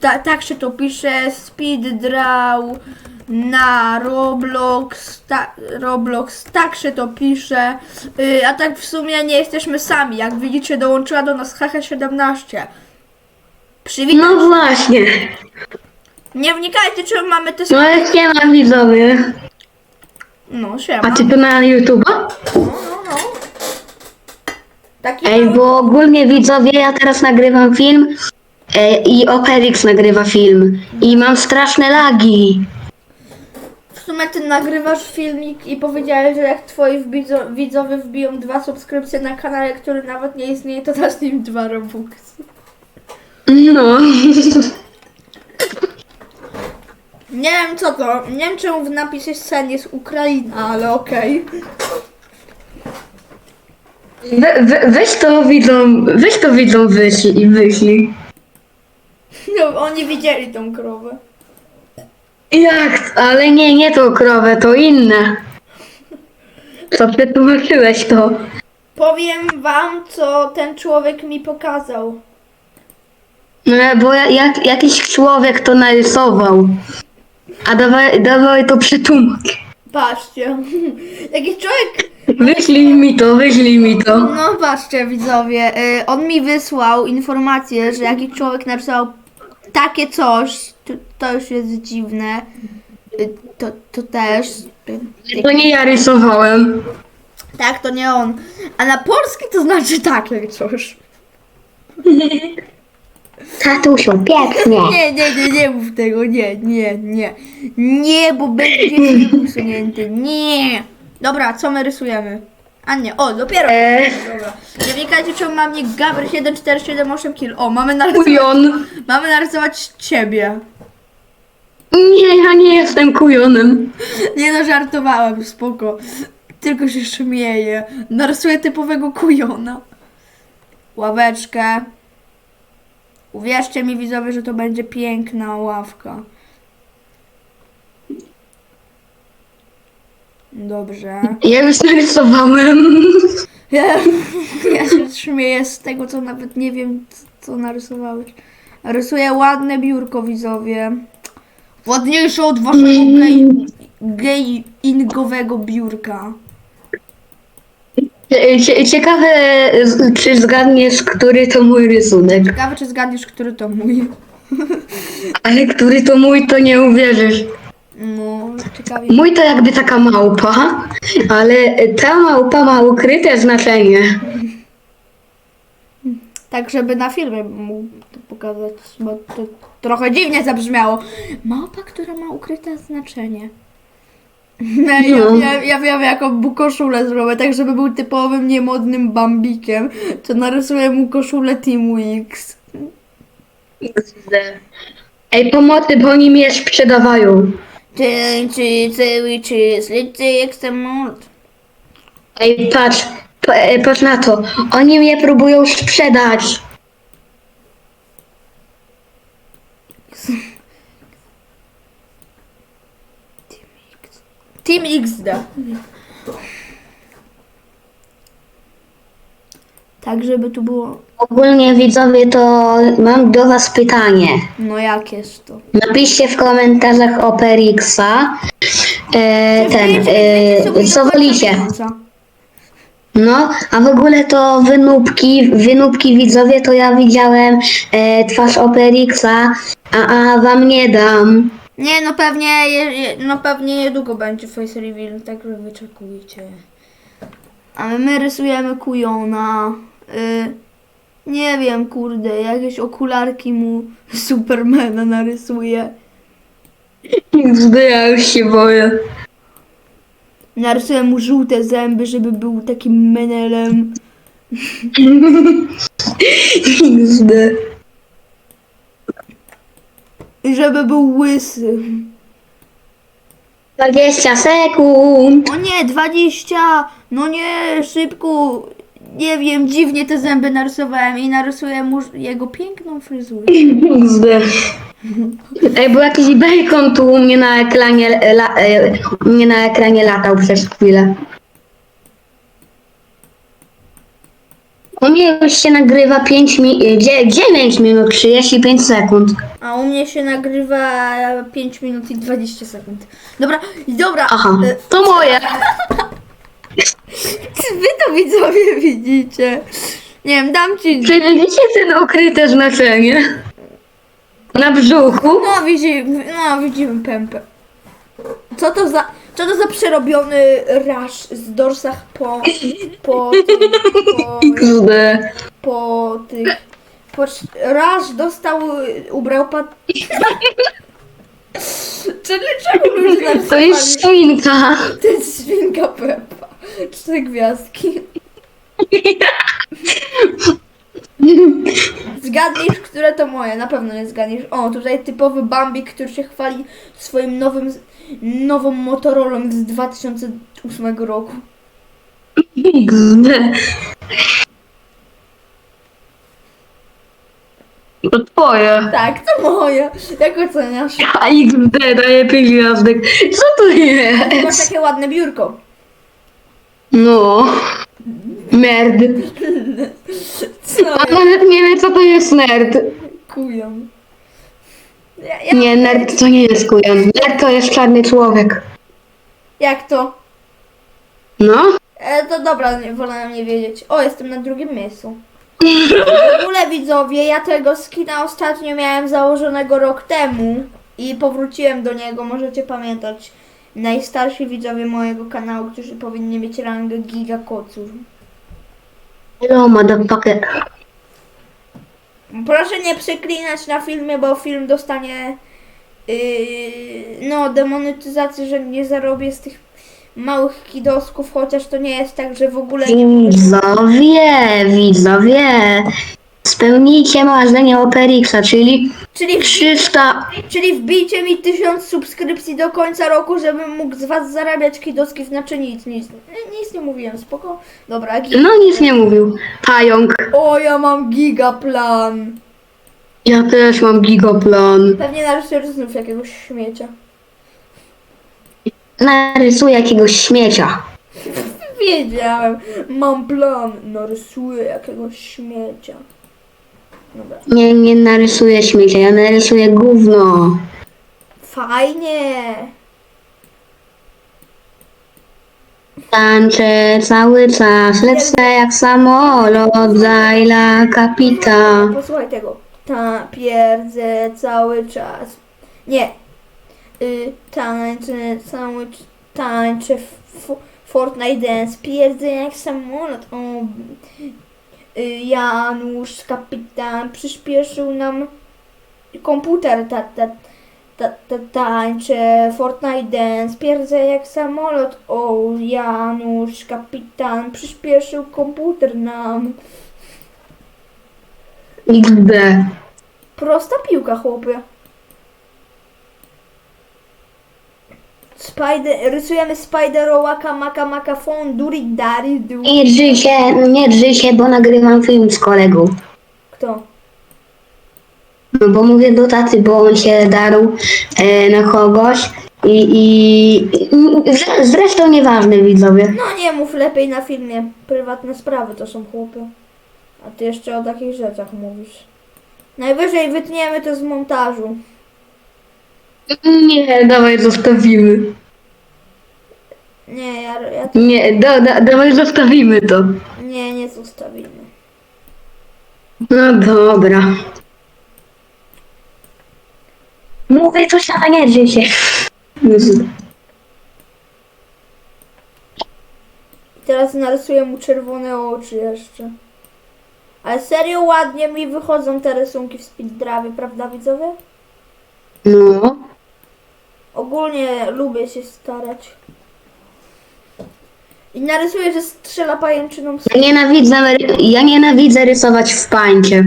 ta, tak się to pisze, Speed Draw na Roblox, ta, Roblox, tak się to pisze, yy, a tak w sumie nie jesteśmy sami, jak widzicie dołączyła do nas HH17. Przywitam, No właśnie. nie wnikajcie czemu mamy te... No ale siema widzowie. No, siema. A ty to na YouTube'a? No, no, no. Taki Ej, bo ogólnie widzowie, ja teraz nagrywam film e, i Operix nagrywa film. I mam straszne lagi. W sumie ty nagrywasz filmik i powiedziałeś, że jak twoi wbidzo- widzowie wbiją dwa subskrypcje na kanale, który nawet nie istnieje, to dasz im dwa robuxy. No. Nie wiem co to, nie wiem czemu w napisie scen jest Ukraina, ale okej. We, we, weź to widzą, weź to widzą wyślij i wyślij. No, oni widzieli tą krowę. Jak? Ale nie, nie tą krowę, to inne. Co przetłumaczyłeś to? Powiem wam, co ten człowiek mi pokazał. No bo ja, jak, jakiś człowiek to narysował. A dawaj, dawaj to przetłumacz. Patrzcie. Jakiś człowiek Wyślij mi to, wyślij mi to. No patrzcie widzowie, y, on mi wysłał informację, że jakiś człowiek napisał takie coś, to, to już jest dziwne, to, to też, To nie ja rysowałem. tak to nie on, a na polski to znaczy takie coś. Tatusiu, pięknie. Nie, nie, nie, nie mów tego, nie, nie, nie, nie, bo będzie usunięty, nie. Dobra, co my rysujemy? A nie, o, dopiero. Eee, Dobra. Nie wnikajcie, czemu mam nie Gabry 1478 kill. O, mamy narysować, kujon. mamy narysować ciebie. Nie, ja nie jestem kujonem. Nie no, żartowałem, spoko. Tylko się śmieję. Narysuję typowego kujona. Ławeczkę. Uwierzcie mi widzowie, że to będzie piękna ławka. Dobrze. Ja już narysowałem. Ja, ja się śmieję z tego, co nawet nie wiem, co narysowałeś. Rysuję ładne biurko, widzowie. Ładniejsze od waszego gej, gejingowego biurka. Cie- cie- Ciekawe, z- czy zgadniesz, który to mój rysunek. Ciekawe, czy zgadniesz, który to mój. Ale który to mój, to nie uwierzysz. No, ciekawie. Mój to jakby taka małpa, ale ta małpa ma ukryte znaczenie. Tak, żeby na filmie mógł to pokazać, bo to trochę dziwnie zabrzmiało. Małpa, która ma ukryte znaczenie. No, ja, No. ja, ja wiem, jaką mu koszulę zrobię, tak żeby był typowym, niemodnym bambikiem, to narysuję mu koszulę Teamu X. Ej, pomocy, bo oni mnie sprzedawają. Tańczy cały czas, lecę jak samolot. Ej, patrz, pa- e, patrz na to. Oni mnie próbują sprzedać. Team XD. Tak, żeby tu było. Ogólnie widzowie, to mam do was pytanie. No jakież to? Napiszcie w komentarzach Operixa e, ten, e, co wolicie. No, a w ogóle to wynóbki, wynóbki widzowie, to ja widziałem e, twarz Operixa, a, a wam nie dam. Nie, no pewnie, je, je, no pewnie niedługo będzie face reveal, także wyczekujcie. Ale my rysujemy kujona. Y, nie wiem, kurde, jakieś okularki mu Supermana narysuję. Ja już się boję. Narysuję mu żółte zęby, żeby był takim menelem. XD. I żeby był łysy. 20 sekund. O nie, 20! No nie, szybko! Nie wiem, dziwnie te zęby narysowałem i narysuję mu jego piękną fryzurę. XD. Ej, bo jakiś bacon tu u mnie na ekranie, la, e, u mnie na ekranie latał przez chwilę. U mnie już się nagrywa 5 mi, 9 minut 35 sekund. A u mnie się nagrywa 5 minut i 20 sekund. Dobra, dobra. Aha, e, to moje. Wy to widzowie widzicie? Nie wiem, dam ci. Czy widzicie ten ukryte znaczenie? Na brzuchu? No widzimy, no widzimy pępę. Co to za, co to za przerobiony rasz z dorsach po, po, po, XD. po tych, po, rasz dostał, ubrał pat... Czyli czemu ludzie To jest świnka. To jest świnka Peppa. Trzy gwiazdki. Zgadniesz, które to moje? Na pewno nie zgadniesz. O, tutaj typowy Bambik, który się chwali swoim nowym, nową Motorolą z 2008 roku. To twoje. Tak, to moje. Jak oceniasz? A XD daje pięć gwiazdek. Co to Masz jest? takie ładne biurko. No. Nerd. Co? A nawet nie wiem co to jest nerd. Kują. Ja, ja, Nie, nerd to nie jest kujon. Nerd to jest czarny człowiek. Jak to? No. E, to dobra, nie, wolę nie wiedzieć. O, jestem na drugim miejscu. W ogóle widzowie, ja tego skina ostatnio miałem założonego rok temu i powróciłem do niego, możecie pamiętać. Najstarsi widzowie mojego kanału, którzy powinni mieć rangę giga koców. Hello, motherfucker. Proszę nie przeklinać na filmie, bo film dostanie yy, no demonetyzację, że nie zarobię z tych małych kidosków, chociaż to nie jest tak, że w ogóle nie Widzowie, widzowie. Spełnijcie marzenie Operixa, czyli Czyli 300... Czyli wbijcie mi tysiąc subskrypcji do końca roku, żebym mógł z was zarabiać kidoski, znaczy nic, nic. Nic nie mówiłem, spoko. Dobra, gi- No nic nie mówił. Pająk. O, ja mam gigaplan. Ja też mam gigoplan. Pewnie narysujesz znów jakiegoś śmiecia. Narysuję jakiegoś śmiecia. Wiedziałem, mam plan, narysuję jakiegoś śmiecia. Dobra. Nie, nie narysuję śmiecia, ja narysuję gówno. Fajnie. Tańczę cały czas, lecę jak samolot, zajla kapita. Posłuchaj tego. Ta pierdzę cały czas. Nie. Y, tańczę cały cz- tańczę f- Fortnite Dance. Pierdzę jak samolot. O, Janusz, kapitan, przyspieszył nam komputer. Ta, ta, ta, ta, tańczę Fortnite Dance. Pierdzę jak samolot. O, Janusz, kapitan, przyspieszył komputer nam. XD. Prosta piłka, chłopie. Spider, rysujemy Spiderołaka, maka, maka, fon, duri, dari, du. Nie drzyj się, nie drzyj się, bo nagrywam film z kolegą. Kto? No bo mówię do taty, bo on się darł e, na kogoś i, i, i zre- zresztą nieważne widzowie. No nie mów lepiej na filmie. Prywatne sprawy to są chłopy. A ty jeszcze o takich rzeczach mówisz. Najwyżej wytniemy to z montażu. Nie, dawaj zostawimy. Nie, ja, ja to, Nie, da, da, dawaj zostawimy to. nie, nie zostawimy. No dobra. Mówię coś, a nie się. Jezu. Teraz narysuję mu czerwone oczy jeszcze. Ale serio ładnie mi wychodzą te rysunki w speeddrawie, prawda widzowie? No. Ogólnie lubię się starać. I narysuję, że strzela pajęczyną z... Ja nienawidzę, ja nienawidzę rysować w pańcie.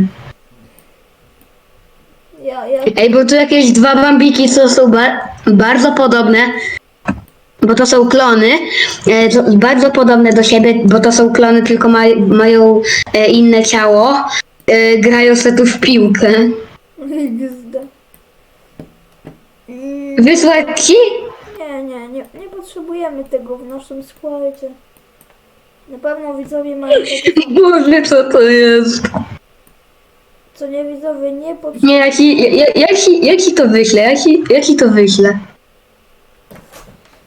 Ja, ja... Ej, bo tu jakieś dwa bambiki, co są ba bardzo podobne, bo to są klony, e, to bardzo podobne do siebie, bo to są klony, tylko ma mają e, inne ciało, e, grają sobie tu w piłkę. Wysłać ci? Nie, nie, nie, nie potrzebujemy tego w naszym składzie. Na pewno widzowie mają takie... Boże, co to jest? Co nie widzowie, nie pod... Nie, jak ci, jak, jak, ci, jak ci to wyślę? Jak ci, jak ci to wyślę?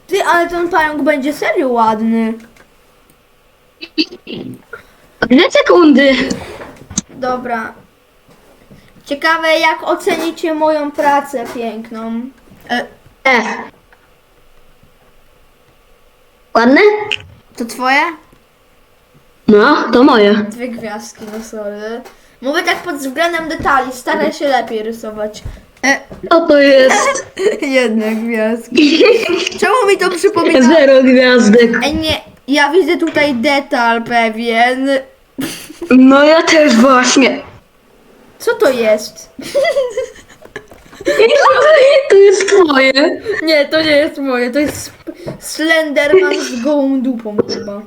Ty, ale ten pająk będzie serio ładny. Dwie sekundy. Dobra. Ciekawe jak ocenicie moją pracę piękną. E. Ładne? to twoje? No, to moje. Dwie gwiazdki, no sorry. Mówię tak pod względem detali, staraj się lepiej rysować. E, Co to jest? jedne gwiazdki. Czemu mi to przypomina? Zero gwiazdek. Ej, nie, ja widzę tutaj detal pewien. No ja też właśnie. Co to jest? To jest twoje. Nie, to nie jest moje, to jest sp- Slenderman z gołą dupą chyba.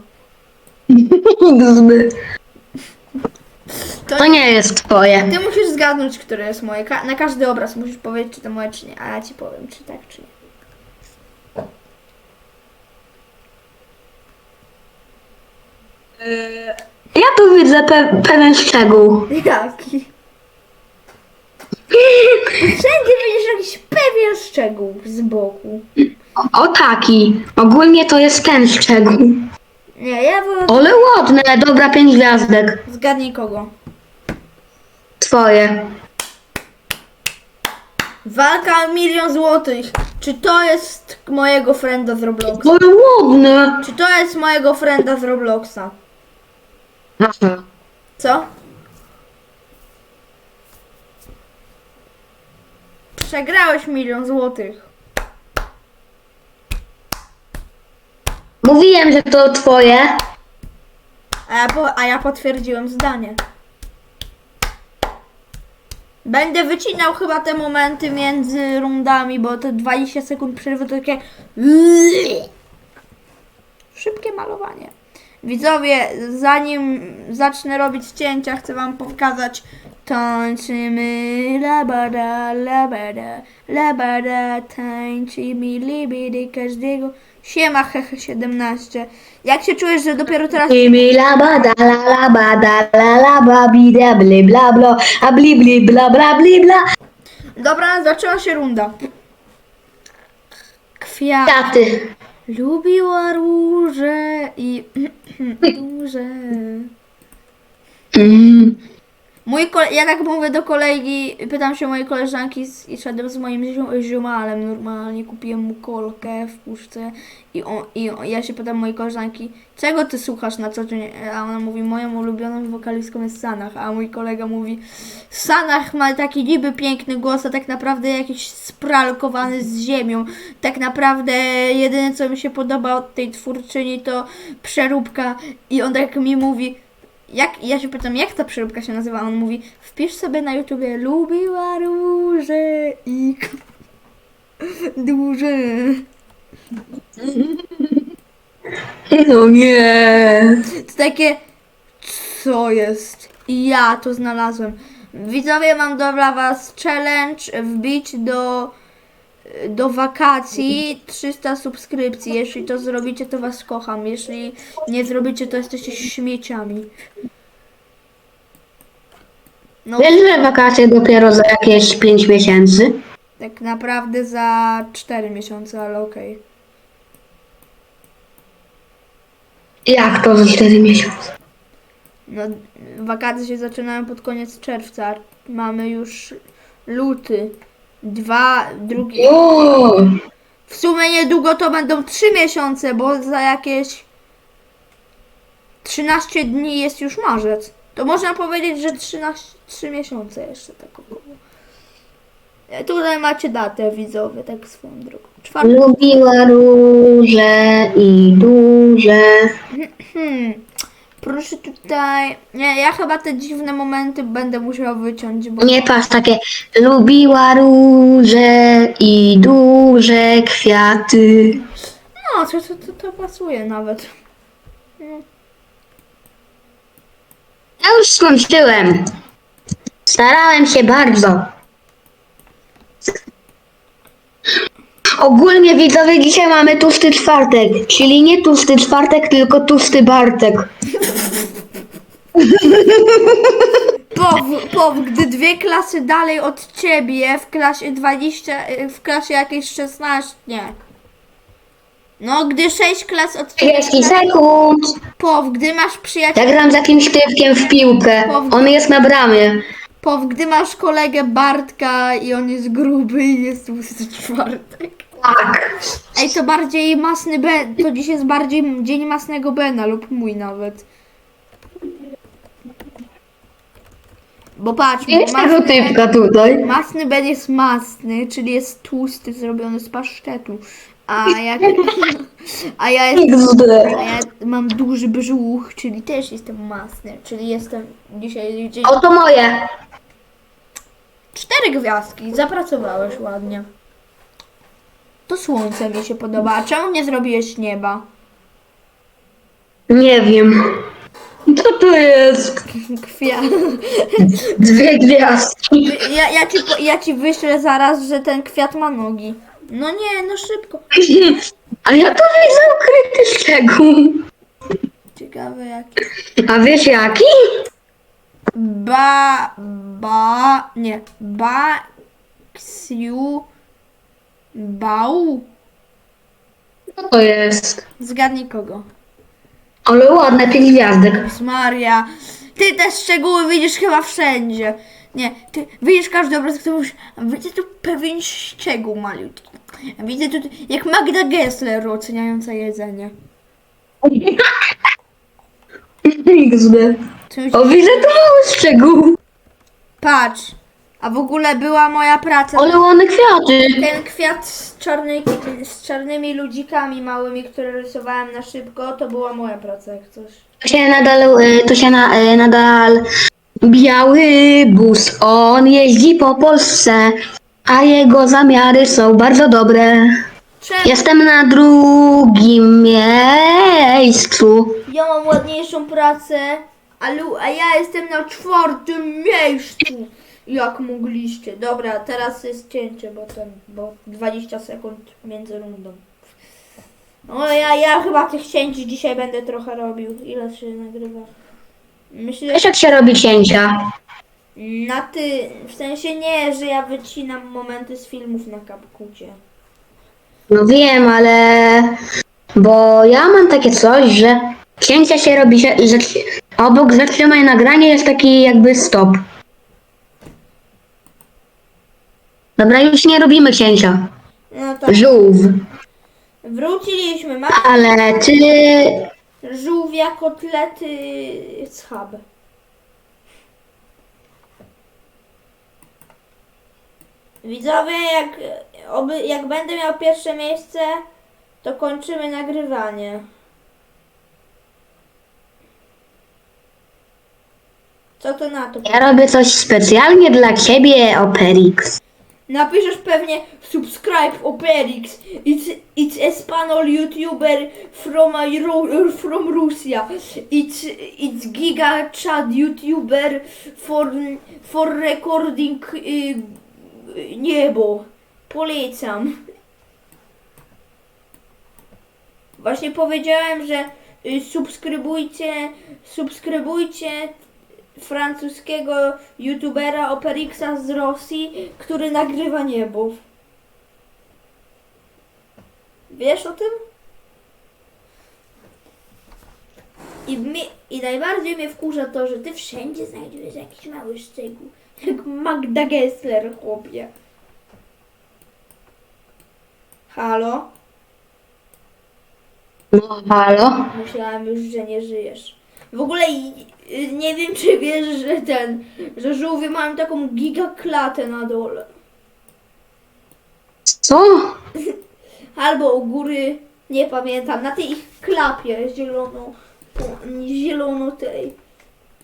Zby. To To nie jest twoje. Ty musisz zgadnąć, które jest moje. Ka- na każdy obraz musisz powiedzieć, czy to moje, czy nie. A ja ci powiem, czy tak, czy Ja tu widzę pe pewien szczegół. nie. Jaki? Wszędzie widzisz jakiś pewien szczegół z boku. O, o taki. Ogólnie to jest ten szczegół. Nie, ja wolę... Ale ładne. Dobra, pięć gwiazdek. Zgadnij kogo. Twoje. Walka o milion złotych. Czy to jest mojego frenda z Robloxa? Ale ładne. Czy to jest mojego frenda z Robloxa? Aha. Co? Przegrałeś milion złotych. Mówiłem, że to twoje. A ja, po, a ja potwierdziłem zdanie. Będę wycinał chyba te momenty między rundami, bo te 20 sekund przerwy to takie szybkie malowanie. Widzowie, zanim zacznę robić cięcia, chcę wam pokazać Tańczymy labada, labada, labada, tańczymy libidy każdego. Siema, hehe 17. Jak się czujesz, że dopiero teraz... Imi la ba da la la ba da la la ba bi da bli bla bla a bli bli bla bla bli bla. Dobra, zaczęła się runda. Kwiat. Taty. Lubiła róże i duże. Mm. Mój kole... Ja tak mówię do kolegi, pytam się mojej koleżanki z... i szedłem z moim ziu- ziomalem normalnie, kupiłem mu kolkę w puszce i, on, i on, ja się pytam mojej koleżanki, czego ty słuchasz na co dzień? A ona mówi, moją ulubioną wokalistką jest Sanach, a mój kolega mówi, Sanach ma taki niby piękny głos, a tak naprawdę jakiś spralkowany z ziemią. Tak naprawdę jedyne co mi się podoba od tej twórczyni to przeróbka i on tak mi mówi, jak, ja się pytam, jak ta przeróbka się nazywa? On mówi, wpisz sobie na YouTubie lubiła róże i duże. No nie. To takie, co jest? Ja to znalazłem. Widzowie, mam dla was challenge, wbić do, do wakacji 300 subskrypcji. Jeśli to zrobicie, to was kocham. Jeśli nie zrobicie, to jesteście śmieciami. No, Wiesz, że wakacje dopiero za jakieś 5 miesięcy? tak naprawdę za 4 miesiące, ale okej. Jak to za 4 miesiące? No, wakacje się zaczynają pod koniec czerwca. Mamy już luty. Dwa, drugi. O, W sumie niedługo to będą trzy miesiące, bo za jakieś 13 dni jest już marzec. To można powiedzieć, że 13, 3 miesiące jeszcze tak około. E, Tutaj macie datę widzowie, tak swoją drogą. Czwarty. lubiła róże i duże. Proszę tutaj. Nie, ja chyba te dziwne momenty będę musiała wyciąć, bo. Nie patrz takie. Lubiła róże i duże kwiaty. No, to, to, to, to pasuje nawet. Ja już skończyłem. Starałem się bardzo. Ogólnie widzowie dzisiaj mamy tłusty czwartek, czyli nie tłusty czwartek, tylko tłusty Bartek. Pow, pow, gdy dwie klasy dalej od ciebie, w klasie 20, y, w klasie jakieś 16, nie. No, gdy 6 klas od ciebie, 30 sekund. pow, gdy masz Ja przyjaciela, gram z jakimś typkiem w piłkę. On jest na bramie. pow, gdy masz kolegę Bartka i on jest gruby i jest tłusty czwartek. Tak. Ej, to bardziej masny Ben, to dziś jest bardziej dzień masnego Bena lub mój nawet. Bo patrz, bo Jest tego masny, typka tutaj. masny Ben jest masny, czyli jest tłusty, zrobiony z pasztetu. A jak, a ja jestem, XD. a ja mam duży brzuch, czyli też jestem masny, czyli jestem dzisiaj dzień Oto moje. cztery gwiazdki, zapracowałeś ładnie. To słońce mi się podoba, a czemu nie zrobiłeś nieba? Nie wiem. Co to jest? Kwiat. Dwie gwiazdki. Ja, ja, ci, po- ja ci wyślę zaraz, że ten kwiat ma nogi. No nie, no szybko. A ja to widzę ukryty szczegół. Ciekawe jak. A wiesz jaki? Ba, ba, nie. Ba, ksiu, bał. Co to jest? Zgadnij kogo. Ale ładne, pięć gwiazdek. Jezus Maria. Ty te szczegóły widzisz chyba wszędzie. Nie, ty widzisz każdy obraz, który mówisz, widzę tu pewien szczegół malutki. Widzę tu, jak Magda Gessler oceniająca jedzenie. XD. O, widzę tu mały szczegół. Patrz, a w ogóle była moja praca. Ale ładne kwiaty. Ten kwiat z, czarnej, z czarnymi ludzikami małymi, które rysowałem na szybko, to była moja praca jak coś. To się nadal, e, to się na, e, nadal biały bus. On jeździ po Polsce, a jego zamiary są bardzo dobre. Czemu? Jestem na drugim miejscu. Ja mam ładniejszą pracę, a, lu- a ja jestem na czwartym miejscu. Jak mogliście. Dobra, teraz jest cięcie, bo ten, bo 20 sekund między rundą. No ja, ja chyba tych cięć dzisiaj będę trochę robił. Ile się nagrywa? Myślę, jak się robi cięcia? Na ty, w sensie nie, że ja wycinam momenty z filmów na kapkucie. No wiem, ale... Bo ja mam takie coś, że cięcia się robi, że, że obok zatrzymaj nagranie jest taki jakby stop. Dobra, już nie robimy cięcia. No tak, Żółw. wróciliśmy. Mamy Ale ty... żółwia, kotlety, schab. Widzowie, jak, oby, jak będę miał pierwsze miejsce, to kończymy nagrywanie. Co to na to? Ja robię coś specjalnie dla ciebie, Operix. Napiszesz pewnie subscribe Operix. It's, it's Espanol YouTuber from, a, from Russia. It's, it's Giga YouTuber for, for recording y, niebo. Polecam. Właśnie powiedziałem, że y, subskrybujcie, subskrybujcie francuskiego youtubera Operixa z Rosji, który nagrywa niebo. Wiesz o tym? I, mnie, I najbardziej mnie wkurza to, że ty wszędzie znajdujesz jakiś mały szczegół. Jak Magda Gessler, chłopie. Halo? No halo? Myślałam już, że nie żyjesz. W ogóle y, nie wiem, czy wiesz, że ten, że żółwie mają taką gigaklatę na dole. Co? Albo u góry, nie pamiętam, na tej ich klapie zielono, zielono tej.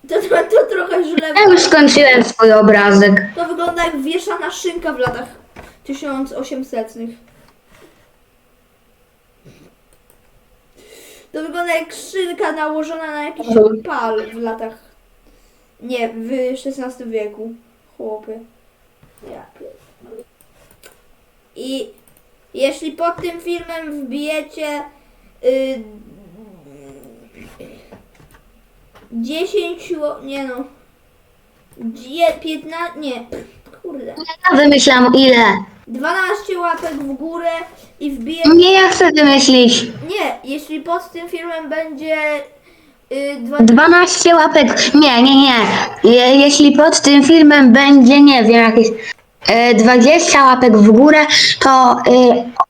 To, to, to trochę źle. Ja już skończyłem swój obrazek. To wygląda jak wieszana szynka w latach 1800. To wygląda jak szynka nałożona na jakiś pal w latach. Nie, w XVI wieku. Chłopy. Ja pierdolę. I jeśli pod tym filmem wbijecie y, 10 ło- nie no Dzie, 15, nie, kurde. Ja wymyślam ile. 12 łapek w górę i wbiję. Nie, ja chcę wymyślić. Nie, jeśli pod tym filmem będzie y, dwa- 12 łapek. Nie, nie, nie. Je, jeśli pod tym filmem będzie, nie wiem, jakieś e, 20 łapek w górę, to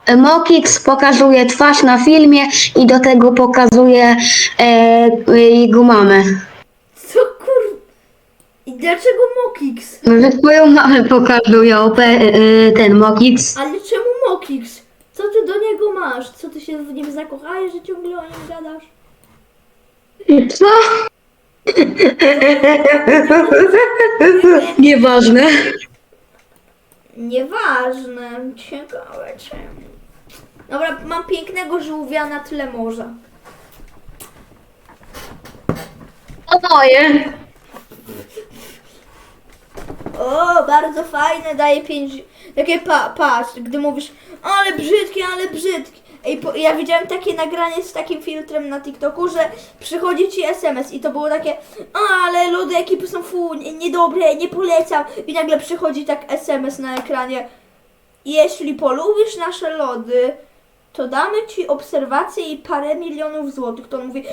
e, Mokix pokazuje twarz na filmie i do tego pokazuje e, jego mamę. Dlaczego Mokix? Może twoją mamę pokazują pe, e, ten Mokix. Ale czemu Mokix? Co ty do niego masz? Co ty się w nim zakochałeś, że ciągle o nim gadasz? Co? Nieważne. Nieważne, ciekawe czemu. Dobra, mam pięknego żółwia na tle morza. To moje. O, bardzo fajne, daje pięć. Takie pa, patrz, gdy mówisz, ale brzydkie, ale brzydkie. Ej, po, ja widziałem takie nagranie z takim filtrem na TikToku, że przychodzi ci SMS i to było takie, ale lody ekipy są fu, nie- niedobre, nie polecam. I nagle przychodzi tak SMS na ekranie. Jeśli polubisz nasze lody, to damy ci obserwację i parę milionów złotych. To on mówi,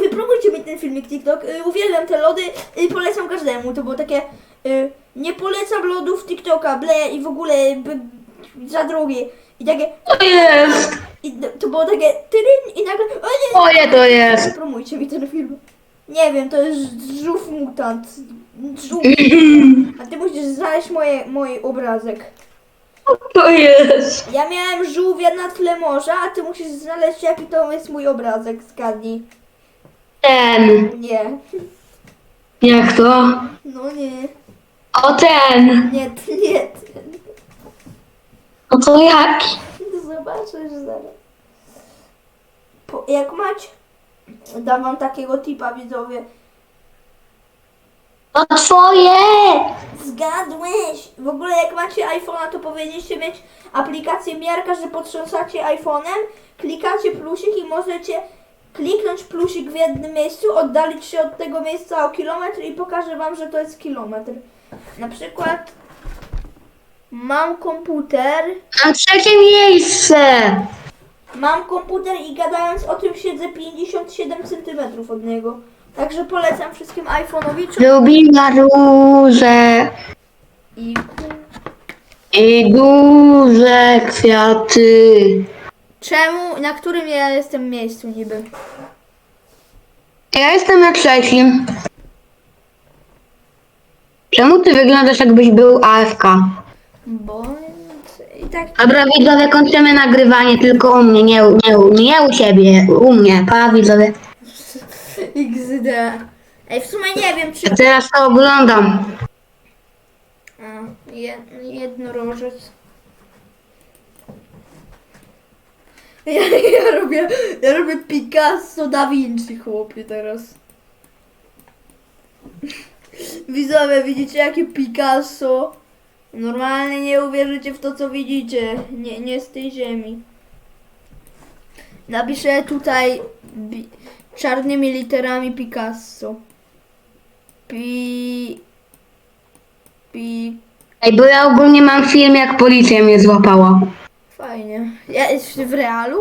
wypromujcie mi ten filmik TikTok, y, uwielbiam te lody i polecam każdemu. To było takie, y, nie polecam lodów TikToka, ble i w ogóle b, za drogie. I takie, To jest. i d- to było takie, tyryn i nagle, o nie, Moje to jest. wypromujcie mi ten film. Nie wiem, to jest żółw mutant. Żółw. A ty musisz znaleźć moje, mój obrazek. To jest. Ja miałem żółwia na tle morza, a ty musisz znaleźć jaki to jest mój obrazek, zgadnij. Ten. Nie. Jak to? No nie. O ten. Nie, nie. ten. No to jak? Zobaczysz zaraz. Po, jak macie, dam wam takiego tipa widzowie. To twoje. Zgadłeś! W ogóle jak macie iPhone'a, to powinniście mieć aplikację miarka, że potrząsacie iPhone'em, klikacie plusik i możecie kliknąć plusik w jednym miejscu, oddalić się od tego miejsca o kilometr i pokażę wam, że to jest kilometr. Na przykład mam komputer, Mam trzecie miejsce. mam komputer i gadając o tym siedzę 57 cm od niego. Także polecam wszystkim iPhone'owiczom Lubiła róże i i duże kwiaty. czemu, na którym ja jestem miejscu niby. Ja jestem na trzecim. Czemu ty wyglądasz jakbyś był AFK? Bo i tak Dobra widzowie, kończymy nagrywanie tylko u mnie, nie, u- nie, u- nie u siebie, u mnie. Pa widzowie. XD. Ej, w sumie nie wiem czy... A teraz to oglądam. A, je, jednorożec. Ja, ja robię, ja robię Picasso da Vinci chłopie teraz. Widzowie, widzicie jakie Picasso? Normalnie nie uwierzycie w to co widzicie. Nie, nie z tej ziemi. Napiszę tutaj czarnymi literami Picasso. Pi... Pi... Ej, bo ja ogólnie mam film, jak policja mnie złapała. Fajnie. Ja jest w realu?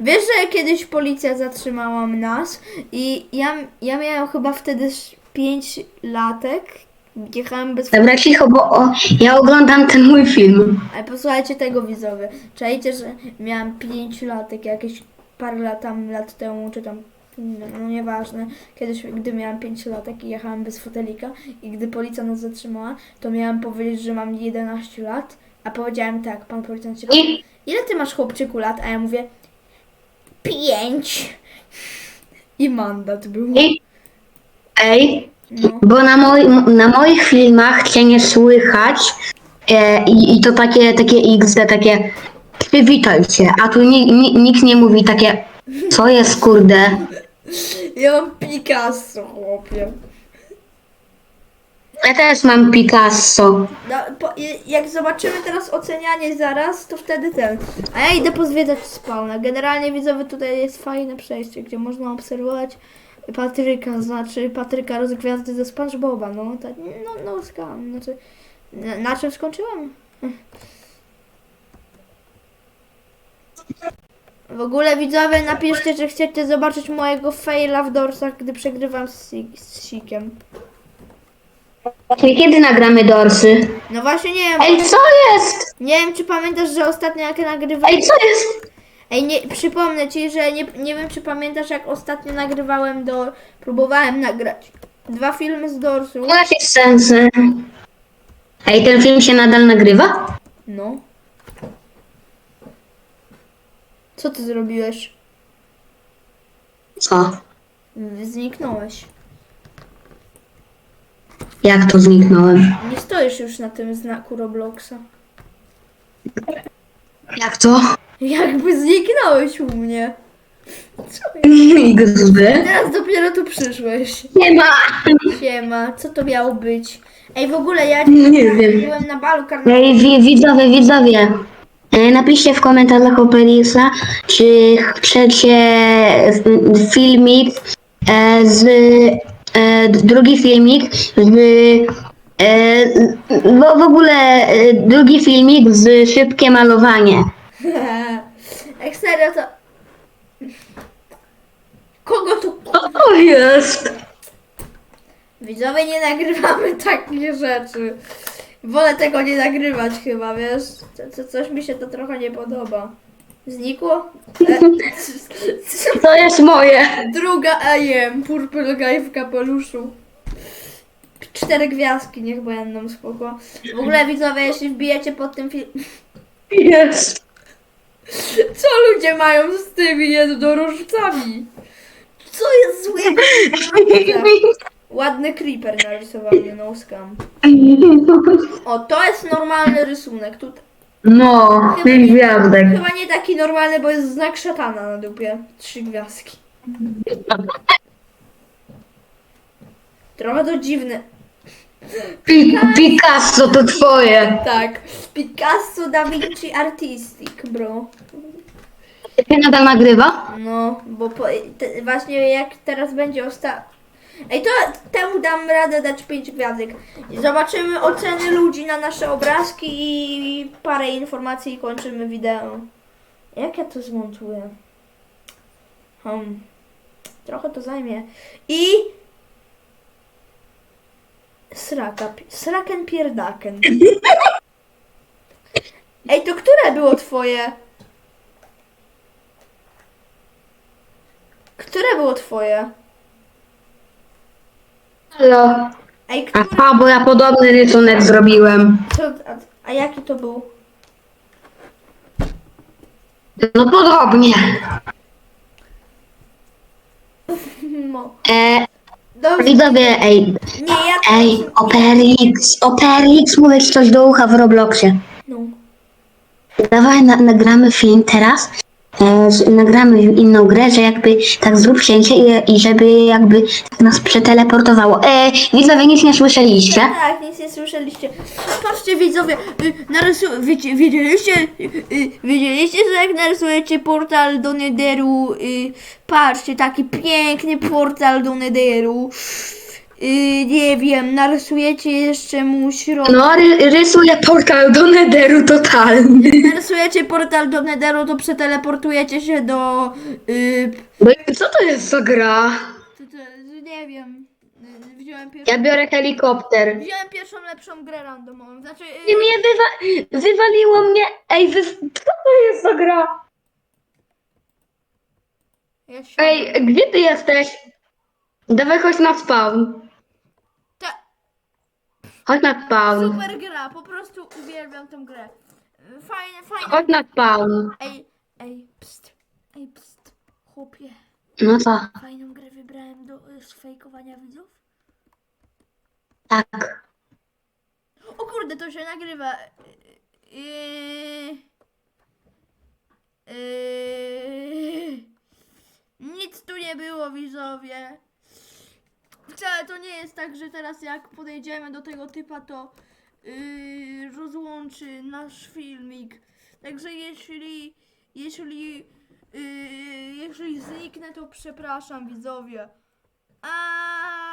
Wiesz, że kiedyś policja zatrzymała nas i ja, ja miałem chyba wtedy 5 latek. Jechałem bez... Dobra, cicho, bo o, ja oglądam ten mój film. Ale posłuchajcie tego widzowie. Czajcie, że miałem 5 latek jakieś parę lat tam lat temu, czy tam no, no nieważne. Kiedyś, gdy miałem 5 latek i jechałem bez fotelika i gdy policja nas zatrzymała, to miałem powiedzieć, że mam 11 lat, a powiedziałem tak, pan policjant się Ile ty masz chłopczyku lat? A ja mówię pięć. I mandat był. I- Ej, No. bo na, moi, na moich filmach cię nie słychać e, i, i to takie, takie XD, takie przywitajcie, a tu ni, ni, nikt nie mówi takie, co jest kurde. Ja mam Picasso, chłopie. Ja też mam Picasso. No, po, i- jak zobaczymy teraz ocenianie zaraz, to wtedy ten. A ja idę pozwiedzać spawna. Generalnie widzowie tutaj jest fajne przejście, gdzie można obserwować Patryka, znaczy Patryka Rozgwiazdy ze SpongeBoba, no, tak, no, no, skam, znaczy, na, na czym skończyłam? W ogóle widzowie napiszcie, że chcecie zobaczyć mojego faila w dorsach, gdy przegrywam z, z Sikiem. Czyli kiedy nagramy dorsy? No właśnie nie wiem, Ej, co jest? nie wiem czy pamiętasz, że ostatnio jak nagrywałem... Ej, co jest? Ej, nie, przypomnę ci, że nie, nie wiem czy pamiętasz jak ostatnio nagrywałem do... Próbowałem nagrać dwa filmy z dorsu. Jakie sensy? Ej, ten film się nadal nagrywa? No. Co ty zrobiłeś? Co? Zniknąłeś. Jak to zniknąłem? Nie stoisz już na tym znaku Robloxa. Jak to? Jakby zniknąłeś u mnie. Co jest? XD? Teraz dopiero tu przyszłeś. Nie ma! Siema, co to miało być? Ej, w ogóle ja Nie wiem. byłem na balu karnavalowym. Ej, wi- widzowie, widzowie. E, Napiszcie w komentarzach Opelisa, czy chcecie z- filmik e, z e, drugi filmik z e, bo w ogóle e, drugi filmik z szybkie malowanie. Jak serio to... Kogo tu... To jest? Widzowie nie nagrywamy takich rzeczy. Wolę tego nie nagrywać chyba, wiesz? Co, co, coś mi się to trochę nie podoba. Znikło? E, To jest moje. druga AM, Purple Guy w kapeluszu. Cztery gwiazdki, niech będą spoko. W ogóle widzowie, jeśli wbijecie pod tym film... Jest. Co ludzie mają z tymi jednorożcami? Co jest złego? Ładny creeper narysował mnie, no scam. O, to jest normalny rysunek. Tutaj. No, pięć gwiazdek. Chyba nie taki normalny, bo jest znak szatana na dupie. Trzy gwiazdki. Trochę to dziwne. Pi- Picasso to twoje. Tak. Picasso da Vinci Artistic, bro. Ty nadal nagrywa? No, bo po, te, właśnie jak teraz będzie osta... Ej, to temu dam radę dać 5 gwiazdek. Zobaczymy oceny ludzi na nasze obrazki i parę informacji i kończymy wideo. Jak ja to zmontuję? Hmm. Trochę to zajmie. I... Sraka. Sraken pierdaken. Ej, to które było twoje? Które było twoje? Halo. Ej, które... Aha, bo ja podobny rysunek zrobiłem. Co, a, a jaki to był? No podobnie. No. E, Dobrze. widzowie, ej, Nie, ja... ej, Operix, Operix, mówić coś do ucha w Robloxie. No. Dawaj, na, nagramy film teraz, e, nagramy inną grę, że jakby tak zrób cięcie i, i żeby jakby tak nas przeteleportowało. E, widzowie, nic nie słyszeliście? Tak, nic nie słyszeliście. Patrzcie widzowie, y, narysu... Wiecie, wiedzieliście, y, y, wiedzieliście, że jak narysujecie portal do Netheru, y, patrzcie, taki piękny portal do Netheru, y, nie wiem, narysujecie jeszcze mu środek, No, ry, rysuję portal do Netheru totalny. narysujecie portal do Netheru, to przeteleportujecie się do, y, co to jest za gra? to, to, nie wiem, y, wziąłem pierwszą, Ja biorę helikopter. wziąłem pierwszą lepszą grę randomową, znaczy... Nie, mnie wywa- wywaliło mnie. Ej, wy- co to jest za gra? Ja się... Ej, gdzie ty jesteś? Dawaj, chodź na spawn. Chodź na spawn. Super gra, po prostu uwielbiam tę grę. Fajne, fajne. Chodź na spawn. Ej, ej, pst, ej, pst, chłopie. No co? Fajną grę wybrałem do y, sfejkowania widzów. Tak. O kurde, to się nagrywa. Yy, yy, nic tu nie było, widzowie. Wcale to nie jest tak, że teraz jak podejdziemy do tego typa, to yy, rozłączy nasz filmik. Także jeśli, jeśli, yy, jeśli zniknę, to przepraszam, widzowie. A